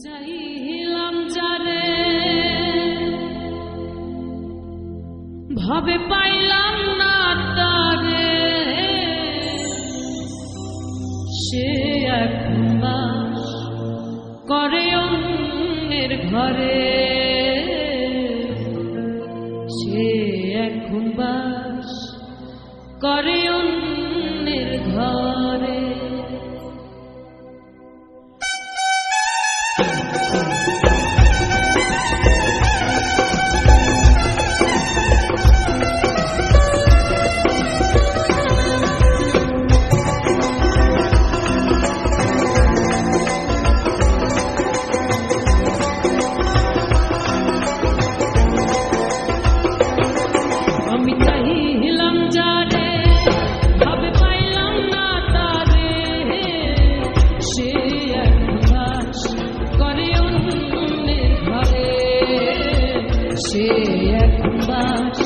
চাইলাম যারে ভাবে পাইলাম না তারে। সে এখন বাস করে অন্যের ঘরে। সে এখন বাস করে অন্যের ঘরে। yeah kumbaş,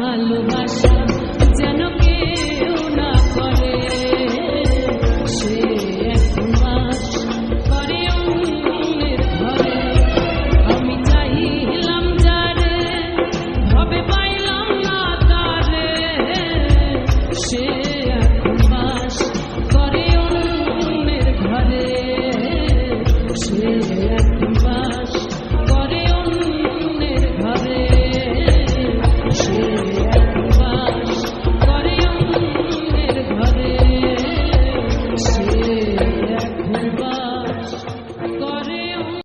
ভালোবাসা যেন কেউ না করে। সে এক মাস করে অন্যের ঘরে। আমি চাইলাম যারে, ভবে পাইলাম না তারে। সে এক মাস করে অন্যের ঘরে। সে এক